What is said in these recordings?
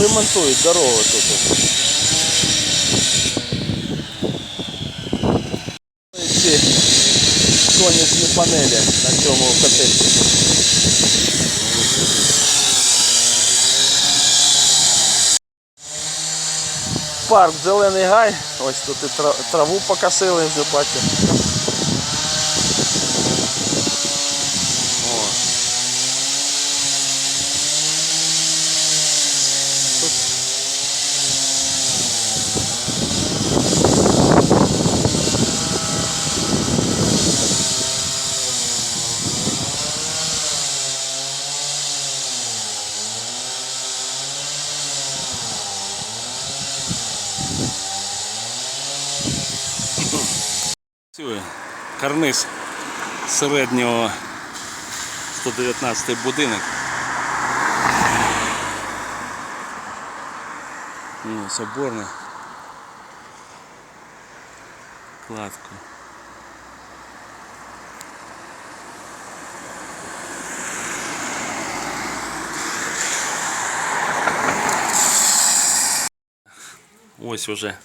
ремонтують дорогу тут. Ці сонячні панелі на цьому котельці. Парк Зелений Гай. Ось тут і тра- траву покосили вже бачу. Працює карниз середнього 119 будинок. Ну, соборний. Кладку. Ось уже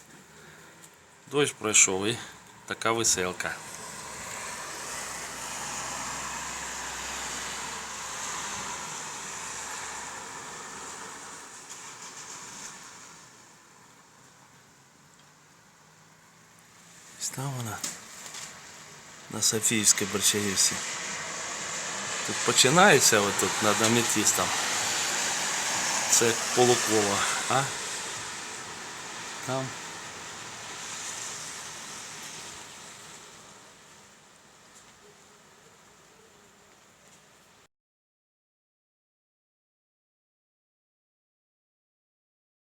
дощ пройшов і така веселка. Там вона на Софіївській Борчаївці. Тут починається отут над аметистом. Це полукова, а там